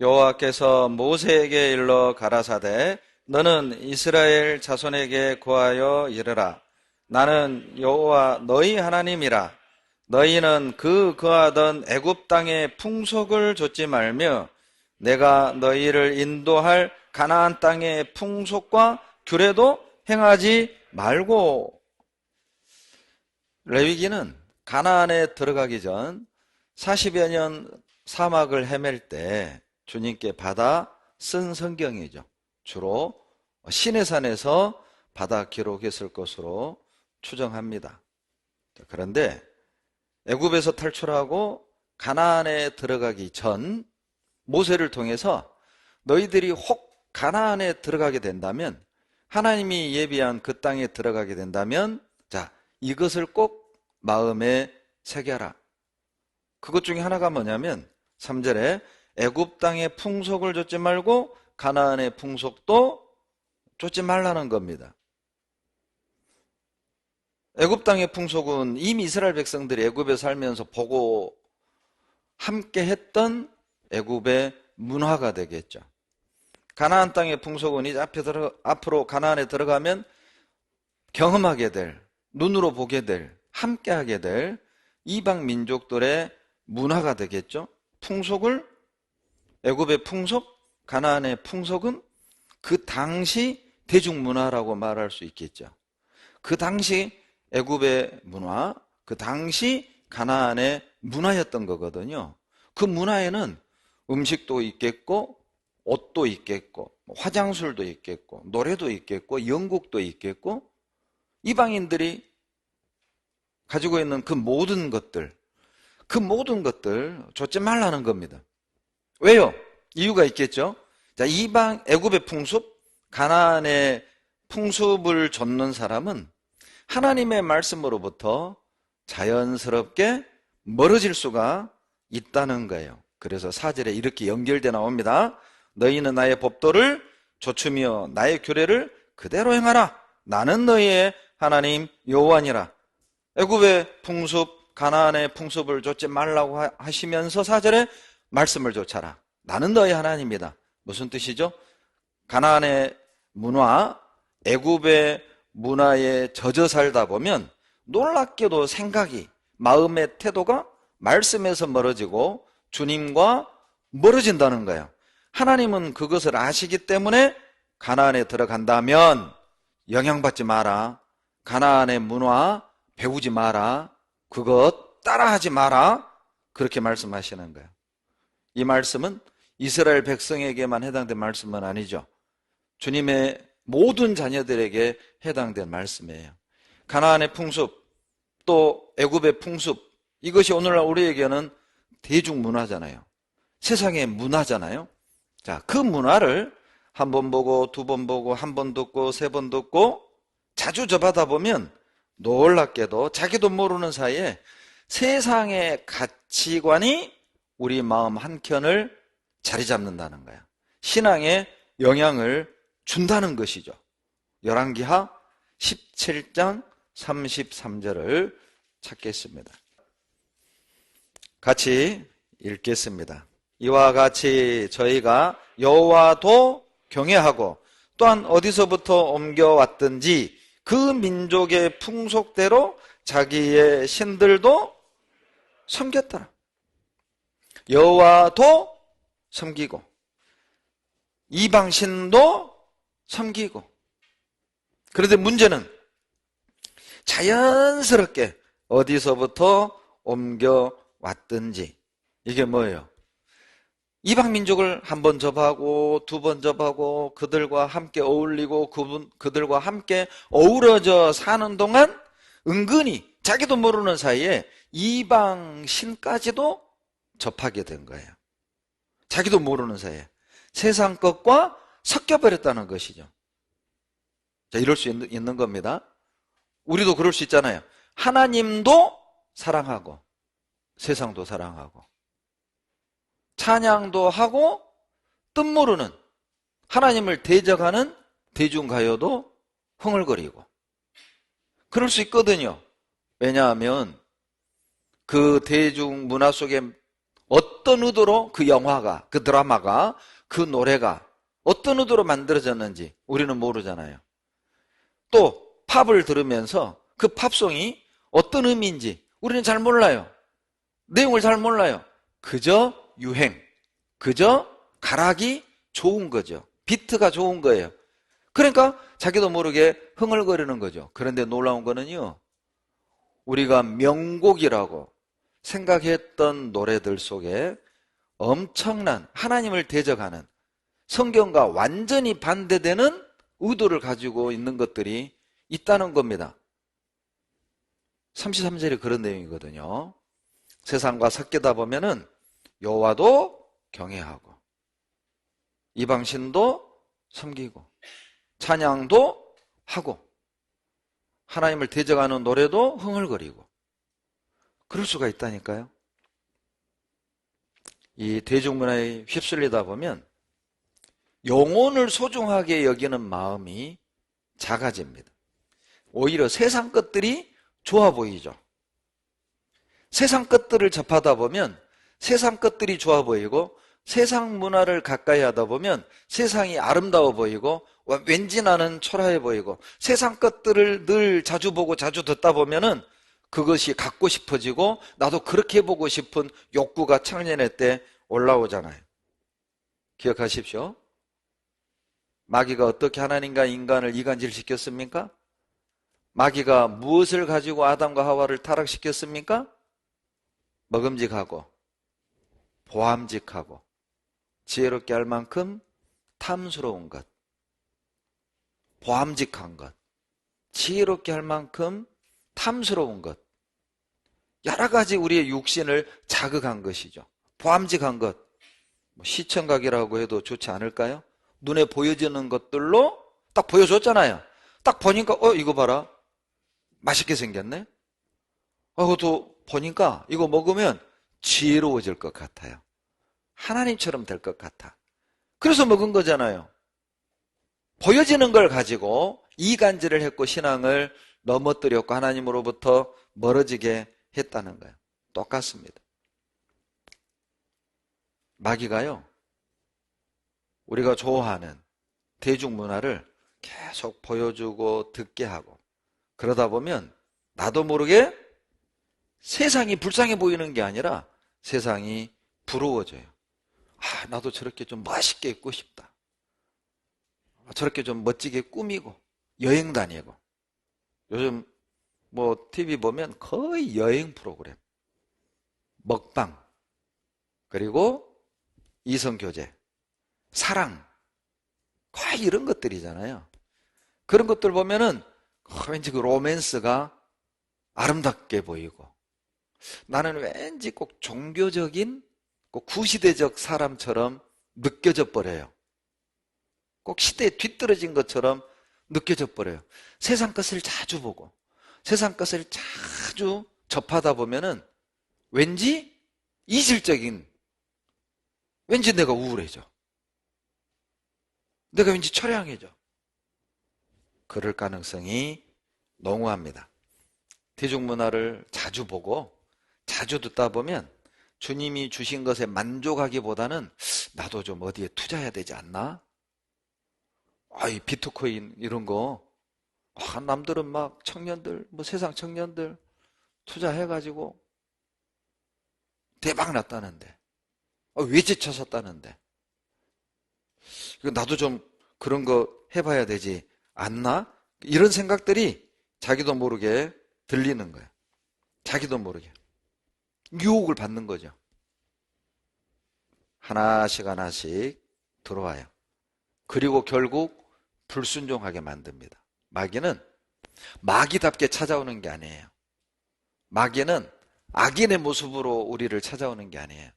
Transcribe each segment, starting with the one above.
여호와께서 모세에게 일러 가라사대 너는 이스라엘 자손에게 구하여 이르라. 나는 여호와 너희 하나님이라. 너희는 그 거하던 애굽 땅의 풍속을 좇지 말며 내가 너희를 인도할 가나안 땅의 풍속과 규례도 행하지 말고. 레위기는 가나안에 들어가기 전 40여 년 사막을 헤맬 때 주님께 받아 쓴 성경이죠. 주로 시내산에서 받아 기록했을 것으로 추정합니다. 그런데 애굽에서 탈출하고 가나안에 들어가기 전 모세를 통해서 너희들이 혹 가나안에 들어가게 된다면 하나님이 예비한 그 땅에 들어가게 된다면 자 이것을 꼭 마음에 새겨라. 그것 중에 하나가 뭐냐면 3절에 애굽 땅의 풍속을 좇지 말고 가나안의 풍속도 좇지 말라는 겁니다. 애굽 땅의 풍속은 이미 이스라엘 백성들이 애굽에 살면서 보고 함께 했던 애굽의 문화가 되겠죠. 가나안 땅의 풍속은 이제 앞에 들어, 앞으로 가나안에 들어가면 경험하게 될, 눈으로 보게 될, 함께 하게 될 이방 민족들의 문화가 되겠죠. 풍속을 애굽의 풍속, 가나안의 풍속은 그 당시 대중문화라고 말할 수 있겠죠. 그 당시 애굽의 문화, 그 당시 가나안의 문화였던 거거든요. 그 문화에는 음식도 있겠고, 옷도 있겠고, 화장술도 있겠고, 노래도 있겠고, 영국도 있겠고, 이방인들이 가지고 있는 그 모든 것들, 그 모든 것들 좇지 말라는 겁니다. 왜요? 이유가 있겠죠. 자, 이방 애굽의 풍습, 가나안의 풍습을 좇는 사람은 하나님의 말씀으로부터 자연스럽게 멀어질 수가 있다는 거예요. 그래서 사절에 이렇게 연결돼 나옵니다. 너희는 나의 법도를 조추며 나의 규례를 그대로 행하라. 나는 너희의 하나님 여호와니라. 애굽의 풍습, 가나안의 풍습을 좇지 말라고 하시면서 사절에 말씀을 좇아라. 나는 너희 하나님이다. 무슨 뜻이죠? 가나안의 문화, 애굽의 문화에 젖어 살다 보면 놀랍게도 생각이 마음의 태도가 말씀에서 멀어지고 주님과 멀어진다는 거예요. 하나님은 그것을 아시기 때문에 가나안에 들어간다면 영향받지 마라. 가나안의 문화 배우지 마라. 그것 따라하지 마라. 그렇게 말씀하시는 거예요. 이 말씀은 이스라엘 백성에게만 해당된 말씀은 아니죠. 주님의 모든 자녀들에게 해당된 말씀이에요. 가나안의 풍습, 또 애굽의 풍습, 이것이 오늘날 우리에게는 대중 문화잖아요. 세상의 문화잖아요. 자, 그 문화를 한 번 보고, 두 번 보고, 한 번 듣고, 세 번 듣고, 자주 접하다 보면 놀랍게도 자기도 모르는 사이에 세상의 가치관이 우리 마음 한켠을 자리 잡는다는 거야. 신앙에 영향을 준다는 것이죠. 열왕기하 17장 33절을 찾겠습니다. 같이 읽겠습니다. 이와 같이 저희가 여호와도 경외하고 또한 어디서부터 옮겨왔든지 그 민족의 풍속대로 자기의 신들도 섬겼더라. 여호와도 섬기고 이방 신도 섬기고 그런데 문제는 자연스럽게 어디서부터 옮겨 왔든지 이게 뭐예요? 이방 민족을 한 번 접하고 두 번 접하고 그들과 함께 어울리고 그분 그들과 함께 어우러져 사는 동안 은근히 자기도 모르는 사이에 이방 신까지도 접하게 된 거예요. 자기도 모르는 사이에 세상 것과 섞여 버렸다는 것이죠. 자, 이럴 수 있는, 있는 겁니다. 우리도 그럴 수 있잖아요. 하나님도 사랑하고 세상도 사랑하고 찬양도 하고 뜻 모르는 하나님을 대적하는 대중가요도 흥얼거리고 그럴 수 있거든요. 왜냐하면 그 대중 문화 속에 어떤 의도로 그 영화가, 그 드라마가, 그 노래가 어떤 의도로 만들어졌는지 우리는 모르잖아요. 또 팝을 들으면서 그 팝송이 어떤 의미인지 우리는 잘 몰라요. 내용을 잘 몰라요. 그저 유행, 그저 가락이 좋은 거죠. 비트가 좋은 거예요. 그러니까 자기도 모르게 흥얼거리는 거죠. 그런데 놀라운 거는요. 우리가 명곡이라고 생각했던 노래들 속에 엄청난 하나님을 대적하는 성경과 완전히 반대되는 의도를 가지고 있는 것들이 있다는 겁니다. 33절에 그런 내용이거든요. 세상과 섞이다 보면은 여호와도 경외하고 이방신도 섬기고 찬양도 하고 하나님을 대적하는 노래도 흥얼거리고 그럴 수가 있다니까요. 이 대중문화에 휩쓸리다 보면 영혼을 소중하게 여기는 마음이 작아집니다. 오히려 세상 것들이 좋아 보이죠. 세상 것들을 접하다 보면 세상 것들이 좋아 보이고 세상 문화를 가까이 하다 보면 세상이 아름다워 보이고 왠지 나는 초라해 보이고 세상 것들을 늘 자주 보고 자주 듣다 보면은 그것이 갖고 싶어지고 나도 그렇게 보고 싶은 욕구가 청년의 때 올라오잖아요. 기억하십시오. 마귀가 어떻게 하나님과 인간을 이간질 시켰습니까? 마귀가 무엇을 가지고 아담과 하와를 타락시켰습니까? 먹음직하고 보암직하고 지혜롭게 할 만큼 탐스러운 것, 보암직한 것, 지혜롭게 할 만큼 탐스러운 것, 여러 가지 우리의 육신을 자극한 것이죠. 보암직한 것, 뭐 시청각이라고 해도 좋지 않을까요? 눈에 보여지는 것들로 딱 보여줬잖아요. 딱 보니까 어 이거 봐라 맛있게 생겼네. 어, 그것도 보니까 이거 먹으면 지혜로워질 것 같아요. 하나님처럼 될 것 같아. 그래서 먹은 거잖아요. 보여지는 걸 가지고 이간질을 했고 신앙을 넘어뜨렸고 하나님으로부터 멀어지게 했다는 거예요. 똑같습니다. 마귀가요, 우리가 좋아하는 대중문화를 계속 보여주고 듣게 하고 그러다 보면 나도 모르게 세상이 불쌍해 보이는 게 아니라 세상이 부러워져요. 아, 나도 저렇게 좀 멋있게 입고 싶다. 저렇게 좀 멋지게 꾸미고 여행 다니고 요즘 뭐 TV 보면 거의 여행 프로그램. 먹방. 그리고 이성 교제. 사랑. 거의 이런 것들이잖아요. 그런 것들 보면은 왠지 그 로맨스가 아름답게 보이고. 나는 왠지 꼭 종교적인 꼭 구시대적 사람처럼 느껴져 버려요. 꼭 시대에 뒤떨어진 것처럼 느껴져 버려요. 세상 것을 자주 보고 세상 것을 자주 접하다 보면은 왠지 이질적인 왠지 내가 우울해져. 내가 왠지 처량해져. 그럴 가능성이 농후합니다. 대중문화를 자주 보고 자주 듣다 보면 주님이 주신 것에 만족하기보다는 나도 좀 어디에 투자해야 되지 않나? 아이 비트코인 이런 거 아, 남들은 막 청년들 뭐 세상 청년들 투자해가지고 대박 났다는데 아, 외제차 샀다는데 나도 좀 그런 거 해봐야 되지 않나? 이런 생각들이 자기도 모르게 들리는 거예요. 자기도 모르게. 유혹을 받는 거죠. 하나씩 하나씩 들어와요. 그리고 결국 불순종하게 만듭니다. 마귀는 마귀답게 찾아오는 게 아니에요. 마귀는 악인의 모습으로 우리를 찾아오는 게 아니에요.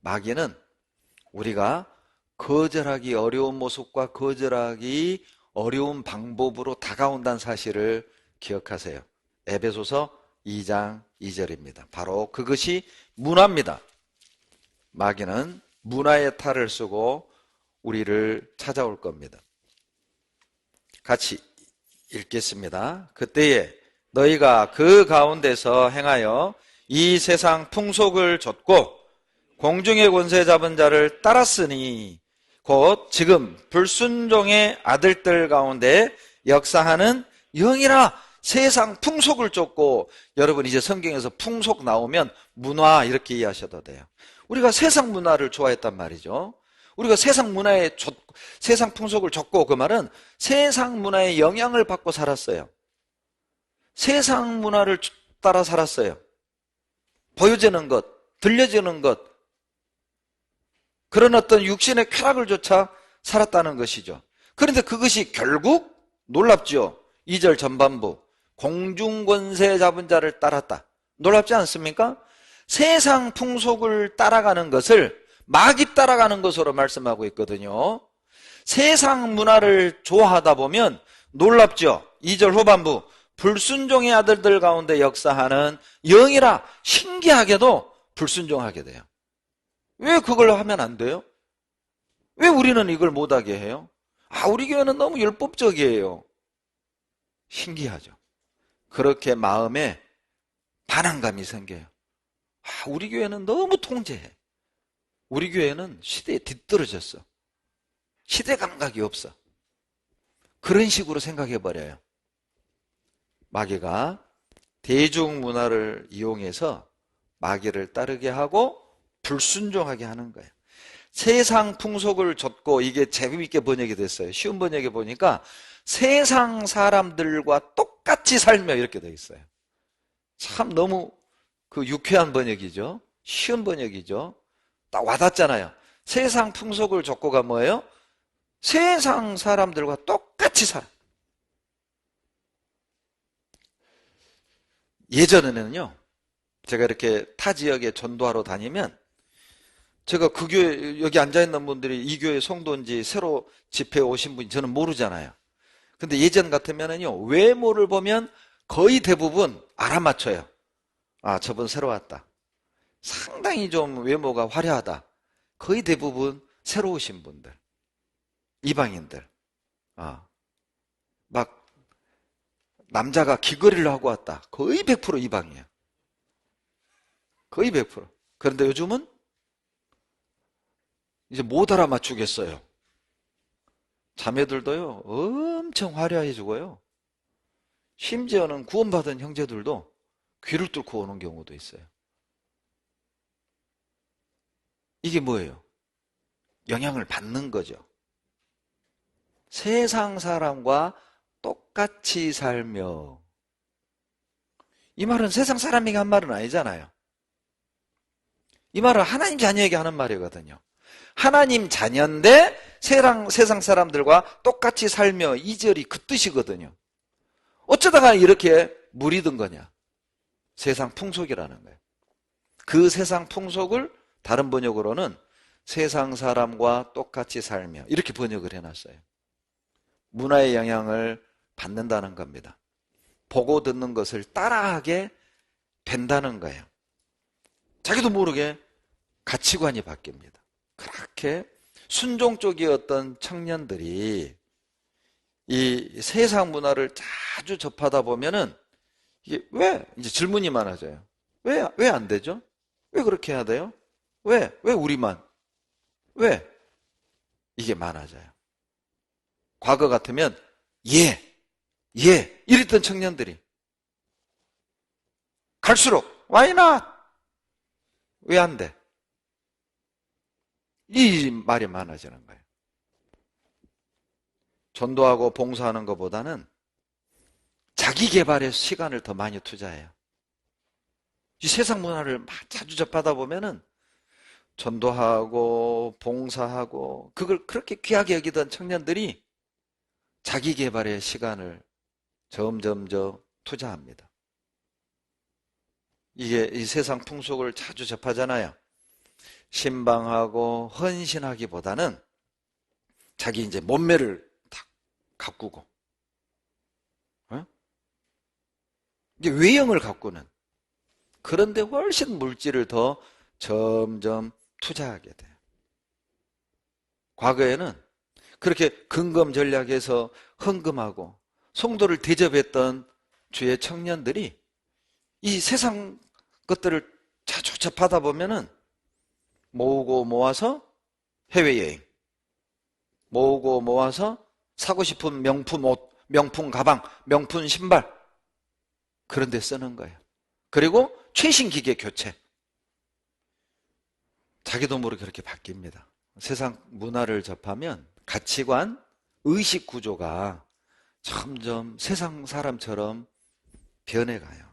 마귀는 우리가 거절하기 어려운 모습과 거절하기 어려운 방법으로 다가온다는 사실을 기억하세요. 에베소서 2장 2절입니다. 바로 그것이 문화입니다. 마귀는 문화의 탈을 쓰고 우리를 찾아올 겁니다. 같이 읽겠습니다. 그때에 너희가 그 가운데서 행하여 이 세상 풍속을 좇고 공중의 권세 잡은 자를 따랐으니 곧 지금 불순종의 아들들 가운데 역사하는 영이라 세상 풍속을 쫓고 여러분 이제 성경에서 풍속 나오면 문화 이렇게 이해하셔도 돼요. 우리가 세상 문화를 좋아했단 말이죠. 우리가 세상 문화에 쫓, 세상 풍속을 쫓고 그 말은 세상 문화의 영향을 받고 살았어요. 세상 문화를 따라 살았어요. 보여지는 것, 들려지는 것, 그런 어떤 육신의 쾌락을 쫓아 살았다는 것이죠. 그런데 그것이 결국 놀랍죠. 2절 전반부. 공중권세 잡은 자를 따랐다. 놀랍지 않습니까? 세상 풍속을 따라가는 것을 막이 따라가는 것으로 말씀하고 있거든요. 세상 문화를 좋아하다 보면 놀랍죠. 2절 후반부. 불순종의 아들들 가운데 역사하는 영이라 신기하게도 불순종하게 돼요. 왜 그걸 하면 안 돼요? 왜 우리는 이걸 못하게 해요? 아, 우리 교회는 너무 율법적이에요. 신기하죠. 그렇게 마음에 반항감이 생겨요. 아, 우리 교회는 너무 통제해. 우리 교회는 시대에 뒤떨어졌어. 시대 감각이 없어. 그런 식으로 생각해 버려요. 마귀가 대중 문화를 이용해서 마귀를 따르게 하고 불순종하게 하는 거예요. 세상 풍속을 줬고 이게 재미있게 번역이 됐어요. 쉬운 번역에 보니까 세상 사람들과 똑같이 살며 이렇게 되어 있어요. 참 너무 그 유쾌한 번역이죠. 쉬운 번역이죠. 딱 와닿잖아요. 세상 풍속을 줬고가 뭐예요? 세상 사람들과 똑같이 살아. 예전에는요, 제가 이렇게 타 지역에 전도하러 다니면 제가 그 교회 여기 앉아 있는 분들이 이 교회 성도인지 새로 집회 오신 분이 저는 모르잖아요. 근데 예전 같으면은요 외모를 보면 거의 대부분 알아맞혀요. 아 저분 새로 왔다. 상당히 좀 외모가 화려하다. 거의 대부분 새로 오신 분들, 이방인들. 아, 막 남자가 귀걸이를 하고 왔다. 거의 100% 이방이에요. 거의 100%. 그런데 요즘은 이제 못 알아맞추겠어요. 자매들도요, 엄청 화려해지고요. 심지어는 구원받은 형제들도 귀를 뚫고 오는 경우도 있어요. 이게 뭐예요? 영향을 받는 거죠. 세상 사람과 똑같이 살며 이 말은 세상 사람이 한 말은 아니잖아요. 이 말은 하나님 자녀에게 하는 말이거든요. 하나님 자녀인데 세상, 세상 사람들과 똑같이 살며 이 절이 그 뜻이거든요. 어쩌다가 이렇게 물이 든 거냐? 세상 풍속이라는 거예요. 그 세상 풍속을 다른 번역으로는 세상 사람과 똑같이 살며 이렇게 번역을 해놨어요. 문화의 영향을 받는다는 겁니다. 보고 듣는 것을 따라하게 된다는 거예요. 자기도 모르게 가치관이 바뀝니다. 그렇게 순종 쪽이었던 청년들이 이 세상 문화를 자주 접하다 보면은 이게 왜 이제 질문이 많아져요. 왜 왜 안 되죠? 왜 그렇게 해야 돼요? 왜? 왜 우리만? 왜? 이게 많아져요. 과거 같으면 예, 예 이랬던 청년들이 갈수록 why not? 왜 안 돼? 이 말이 많아지는 거예요. 전도하고 봉사하는 것보다는 자기 개발에 시간을 더 많이 투자해요. 이 세상 문화를 자주 접하다 보면은 전도하고 봉사하고 그걸 그렇게 귀하게 여기던 청년들이 자기 개발에 시간을 점점 더 투자합니다. 이게 이 세상 풍속을 자주 접하잖아요. 신방하고 헌신하기보다는 자기 이제 몸매를 다 가꾸고, 어? 이제 외형을 가꾸는. 그런데 훨씬 물질을 더 점점 투자하게 돼요. 과거에는 그렇게 근검 전략에서 헌금하고 성도를 대접했던 주의 청년들이 이 세상 것들을 자주 접하다 보면은 모으고 모아서 해외여행. 모으고 모아서 사고 싶은 명품 옷, 명품 가방, 명품 신발. 그런 데 쓰는 거예요. 그리고 최신 기계 교체. 자기도 모르게 그렇게 바뀝니다. 세상 문화를 접하면 가치관, 의식 구조가 점점 세상 사람처럼 변해가요.